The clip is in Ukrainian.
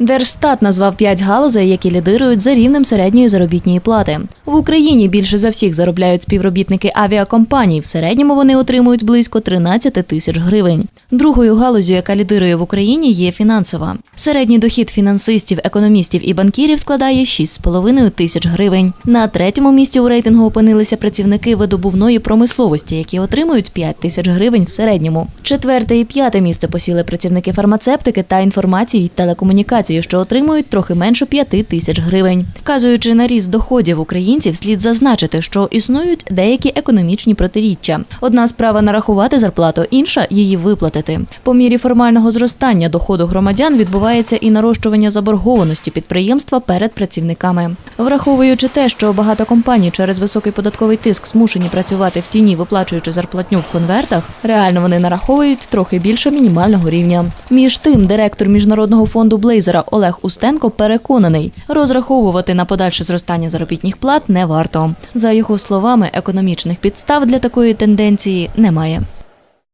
Держстат назвав п'ять галузей, які лідирують за рівнем середньої заробітної плати. В Україні більше за всіх заробляють співробітники авіакомпаній. В середньому вони отримують близько 13 тисяч гривень. Другою галузю, яка лідирує в Україні, є фінансова. Середній дохід фінансистів, економістів і банкірів складає 6,5 тисяч гривень. На третьому місці у рейтингу опинилися працівники видобувної промисловості, які отримують 5 тисяч гривень в середньому. Четверте і п'яте місце посіли працівники фармацевтики та інформації й телекомунікації, що отримують трохи менше 5 тисяч гривень. Вказуючи на ріст доходів українців, слід зазначити, що існують деякі економічні протиріччя. Одна справа нарахувати зарплату, інша її виплатити. По мірі формального зростання доходу громадян відбувається і нарощування заборгованості підприємства перед працівниками. Враховуючи те, що багато компаній через високий податковий тиск змушені працювати в тіні, виплачуючи зарплатню в конвертах, реально вони нараховують трохи більше мінімального рівня. Між тим, директор міжнародного фонду Блейзера Олег Устенко переконаний, розраховувати на подальше зростання заробітних плат не варто. За його словами, економічних підстав для такої тенденції немає.